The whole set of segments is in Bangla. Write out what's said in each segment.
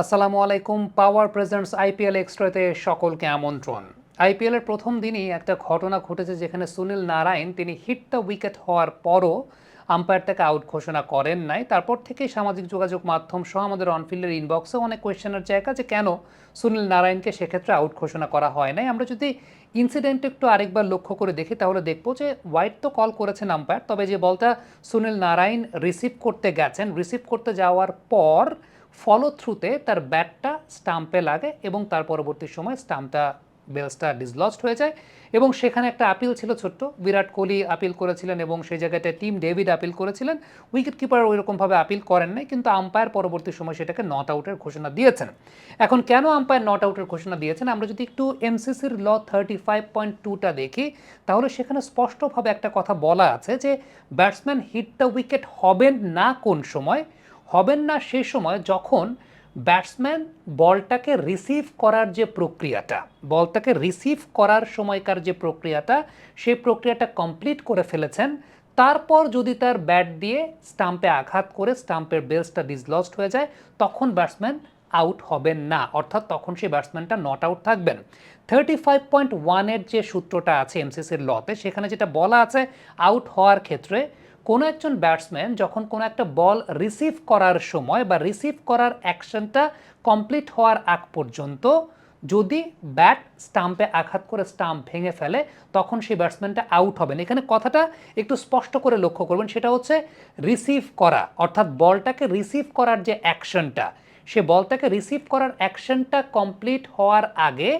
আসসালামু আলাইকুম, পাওয়ার প্রেজেন্টস আইপিএল এক্সট্রাতে সকলকে আমন্ত্রণ। আইপিএলের প্রথম দিনই একটা ঘটনা ঘটেছে যেখানে সুনীল নারায়ণ, তিনি হিট দ্য উইকেট হওয়ার পরও আম্পায়ারটাকে আউট ঘোষণা করেন নাই। তারপর থেকেই সামাজিক যোগাযোগ মাধ্যম সহ আমাদের অনফিল্ডের ইনবক্সে অনেক কোয়েশ্চেনের জায়গা যে কেন সুনীল নারায়ণকে সেক্ষেত্রে আউট ঘোষণা করা হয় নাই। আমরা যদি ইনসিডেন্ট একটু আরেকবার লক্ষ্য করে দেখি, তাহলে দেখব যে হোয়াইট তো কল করেছেন আম্পায়ার তবে যে বলটা সুনীল নারায়ণ রিসিভ করতে গেছেন রিসিভ করতে যাওয়ার পর ফলো থ্রুতে তার ব্যাটটা স্টাম্পে লাগে এবং তার পরবর্তী সময় স্টাম্পটা বেলসটা ডিসলস্ট হয়ে যায় এবং সেখানে একটা আপিল ছিল ছোট্ট। বিরাট কোহলি আপিল করেছিলেন এবং সেই জায়গাটায় টিম ডেভিড আপিল করেছিলেন। উইকেট কিপার ওইরকমভাবে আপিল করেন নাই, কিন্তু আম্পায়ার পরবর্তী সময় সেটাকে নট আউটের ঘোষণা দিয়েছেন। এখন কেন আম্পায়ার নট আউটের ঘোষণা দিয়েছেন? আমরা যদি একটু এমসিসির ল থার্টি ফাইভ পয়েন্ট টুটা দেখি, তাহলে সেখানে স্পষ্টভাবে একটা কথা বলা আছে যে ব্যাটসম্যান হিট দ্য উইকেট হবেন না কোন সময়? হবেন না সে সময় যখন ব্যাটসম্যান বলটাকে রিসিভ করার যে প্রক্রিয়াটা, বলটাকে রিসিভ করার সময়কার যে প্রক্রিয়াটা সেই প্রক্রিয়াটা কমপ্লিট করে ফেলেছেন। তারপর যদি তার ব্যাট দিয়ে স্টাম্পে আঘাত করে, স্টাম্পের বেলসটা ডিসলস্ট হয়ে যায়, তখন ব্যাটসম্যান আউট হবেন না। অর্থাৎ তখন সেই ব্যাটসম্যানটা নট আউট থাকবেন। থার্টি ফাইভ পয়েন্ট ওয়ানের যে সূত্রটা আছে এমসিসির লতে, সেখানে যেটা বলা আছে, আউট হওয়ার ক্ষেত্রে কোনো একজন ব্যাটসম্যান যখন কোনো একটা বল রিসিভ করার সময় বা রিসিভ করার অ্যাকশনটা কমপ্লিট হওয়ার আগ পর্যন্ত যদি ব্যাট স্টাম্পে আঘাত করে স্টাম্প ভেঙে ফেলে, তখন সেই ব্যাটসম্যানটা আউট হবেন। এখানে কথাটা একটু স্পষ্ট করে লক্ষ্য করবেন। সেটা হচ্ছে রিসিভ করা, অর্থাৎ বলটাকে রিসিভ করার যে অ্যাকশনটা সে বলটাকে রিসিভ করার অ্যাকশনটা কমপ্লিট হওয়ার আগে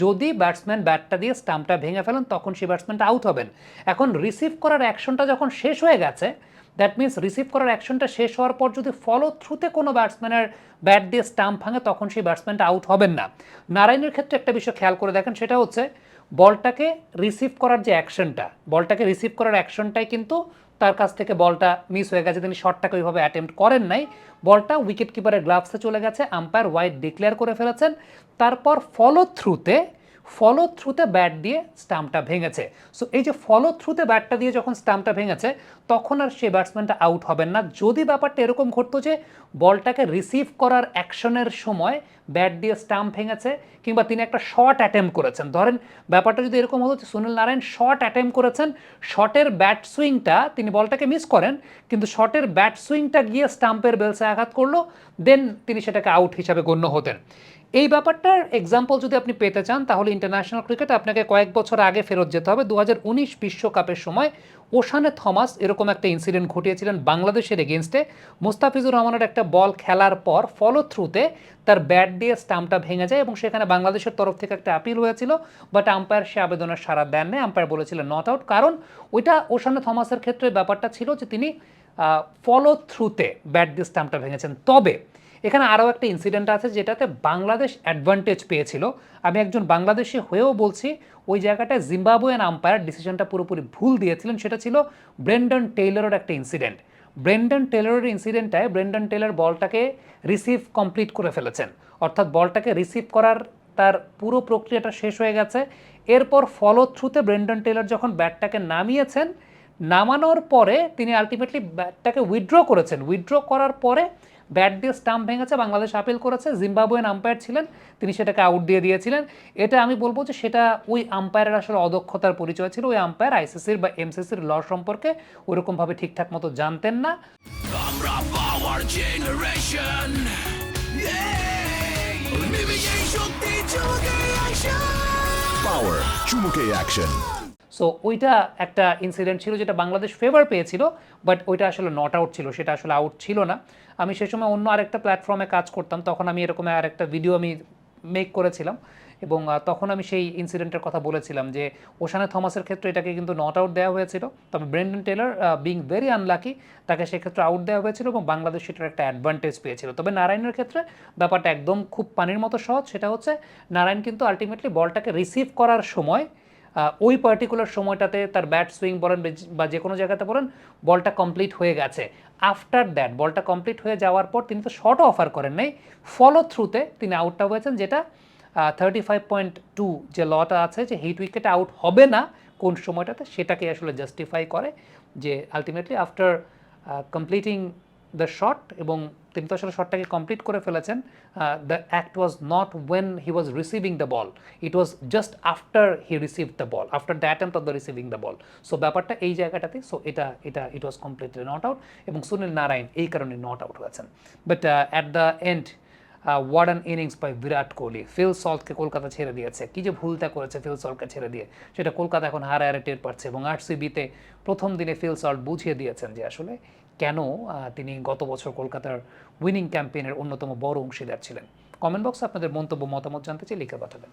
যদি ব্যাটসম্যান ব্যাটটা দিয়ে স্টাম্পটা ভেঙে ফেলেন, তখন সেই ব্যাটসম্যানটা আউট হবেন। এখন রিসিভ করার অ্যাকশনটা যখন শেষ হয়ে গেছে দ্যাট মিনস রিসিভ করার অ্যাকশনটা শেষ হওয়ার পর যদি ফলো থ্রুতে কোনো ব্যাটসম্যানের ব্যাট দিয়ে স্টাম্প ভাঙে, তখন সেই ব্যাটসম্যানটা আউট হবেন না। নারায়ণের ক্ষেত্রে একটা বিষয় খেয়াল করে দেখেন, সেটা হচ্ছে বলটাকে রিসিভ করার যে অ্যাকশনটা বলটাকে রিসিভ করার অ্যাকশনটাই কিন্তু তার কাছ থেকে বলটা মিস হয়ে গেছে, তিনি শটটাকে ওইভাবে অ্যাটেম্প্ট করেন নাই। বলটা উইকেট কিপারের গ্লাভসে চলে গেছে আম্পায়ার ওয়াইড ডিক্লেয়ার করে ফেলেছেন। তারপর ফলো থ্রুতে ফলো থ্রুতে ব্যাট দিয়ে স্টাম্পটা ভেঙেছে। সো এই যে ফলো থ্রুতে ব্যাটটা দিয়ে যখন স্টাম্পটা ভেঙেছে, তখন আর সে ব্যাটসম্যানটা আউট হবেন না। যদি ব্যাপারটা এরকম ঘটতো যে বলটাকে রিসিভ করার অ্যাকশনের সময় ব্যাট দিয়ে স্টাম্প ভেঙেছে, কিংবা তিনি একটা শর্ট অ্যাটেম্প করেছেন। ধরেন, ব্যাপারটা যদি এরকম হতো যে সুনীল নারায়ণ শর্ট অ্যাটেম্প করেছেন শটের ব্যাট সুইংটা তিনি বলটাকে মিস করেন, কিন্তু শটের ব্যাট সুইংটা গিয়ে স্টাম্পের বেলসে আঘাত করল দেন তিনি সেটাকে আউট হিসাবে গণ্য হতেন। এই ব্যাপারটার এক্সাম্পল যদি আপনি পেতে চান, তাহলে ইন্টারন্যাশনাল ক্রিকেট আপনাকে কয়েক বছর আগে ফেরত যেতে হবে। দু বিশ্বকাপের সময় ওশানে থমাস এরকম একটা ইনসিডেন্ট ঘটিয়েছিলেন বাংলাদেশের এগেনস্টে মুস্তাফিজুর রহমানের একটা বল খেলার পর ফলো থ্রুতে তার ব্যাট দিয়ে স্টাম্পটা ভেঙে যায় এবং সেখানে বাংলাদেশের তরফ থেকে একটা আপিল হয়েছিল বাট আম্পায়ার সে আবেদনের সারা দেন নেই আম্পায়ার বলেছিলেন নট আউট কারণ ওইটা ওশানে থমাসের ক্ষেত্রে ব্যাপারটা ছিল যে তিনি ফলো থ্রুতে ব্যাট দিয়ে স্টাম্পটা ভেঙেছেন। তবে এখানে আরও একটা ইনসিডেন্ট আছে যেটাতে বাংলাদেশ অ্যাডভান্টেজ পেয়েছিল। আমি একজন বাংলাদেশি হয়েও বলছি, ওই জায়গাটায় জিম্বাবুয়ান আম্পায়ার ডিসিশনটা পুরোপুরি ভুল দিয়েছিলেন, সেটা ছিল ব্রেন্ডন টেইলরের একটা ইনসিডেন্ট ব্রেন্ডন টেলরের ইনসিডেন্টটায় ব্রেন্ডন টেলর বলটাকে রিসিভ কমপ্লিট করে ফেলেছেন। অর্থাৎ বলটাকে রিসিভ করার তার পুরো প্রক্রিয়াটা শেষ হয়ে গেছে। এরপর ফলো থ্রুতে ব্রেন্ডন টেলর যখন ব্যাটটাকে নামিয়েছেন, নামানোর পরে তিনি আলটিমেটলি ব্যাটটাকে উইথড্র করেছেন। উইথড্র করার পরে ব্যাট দিয়ে স্টাম্প ভেঙেছে বাংলাদেশ আপিল করেছে জিম্বাবুয়েন আম্পায়ার ছিলেন তিনি সেটাকে আউট দিয়ে দিয়েছিলেন। এটা আমি বলব যে সেটা ওই আম্পায়ারের আসলে অদক্ষতার পরিচয় ছিল ওই আম্পায়ার আইসিসির বা এমসিসির ল সম্পর্কে ওরকমভাবে ঠিকঠাক মতো জানতেন না। আমরা পাওয়ার জেনারেশন Power চুমুকে অ্যাকশন সো ওইটা একটা ইনসিডেন্ট ছিল যেটা বাংলাদেশ ফেভার পেয়েছিল বাট ওইটা আসলে নট আউট ছিল, সেটা আসলে আউট ছিল না। আমি সে সময় অন্য আরেকটা প্ল্যাটফর্মে কাজ করতাম, তখন আমি এরকম আরেকটা ভিডিও আমি মেক করেছিলাম এবং তখন আমি সেই ইনসিডেন্টের কথা বলেছিলাম যে, ওশানে থমাসের ক্ষেত্রে এটাকে কিন্তু নট আউট দেওয়া হয়েছিল। তবে Brendon Taylor being very unlucky তাকে সেক্ষেত্রে আউট দেওয়া হয়েছিল এবং বাংলাদেশ সেটার একটা অ্যাডভান্টেজ পেয়েছিল। তবে নারায়ণের ক্ষেত্রে ব্যাপারটা একদম খুব পানির মতো সহজ, সেটা হচ্ছে নারায়ণ কিন্তু আলটিমেটলি বলটাকে রিসিভ করার সময় ওই পার্টিকুলার সময়টাতে তার ব্যাট সুইং বলেন বা- যে কোনো জায়গাতে বলেন, বলটা কমপ্লিট হয়ে গেছে। আফটার দ্যাট বলটা কমপ্লিট হয়ে যাওয়ার পর তিনি তো শর্টও অফার করেন নাই। ফলো থ্রুতে তিনি আউটটা হয়েছেন, যেটা থার্টি ফাইভ পয়েন্ট টু যে লটা আছে, যে হিট উইকেট আউট হবে না, কোন সময়টাতে, সেটাকে আসলে জাস্টিফাই করে যে ultimately after completing the shot এবং তিনি তো আসলে শটটাকে কমপ্লিট করে ফেলেছেন। The act was not when he was receiving the ball it was just after he receive the ball after the attempt of the receiving the ball so ব্যাপারটা এই জায়গাটাতে সো এটা এটা it was completely not out এবং সুনীল নারায়ণ এই কারণে নট আউট হয়েছেন। But at the end word an innings by Virat Kohli. Phil সল্টকে Kolkata ছেড়ে দিয়েছে। কি যে ভুলটা করেছে ফিল সল্টকে ছেড়ে দিয়ে। সেটা কলকাতা এখন হারে হারে টের পাচ্ছে এবং আরসিবিতে প্রথম দিনে ফিল সল্ট বুঝিয়ে দিয়েছেন যে আসলে কেন তিনি গত বছর কলকাতার উইনিং ক্যাম্পেইনের অন্যতম বড় অংশীদার ছিলেন? কমেন্ট বক্সে আপনাদের মন্তব্য, মতামত জানতে চাই লিখে পাঠাবেন।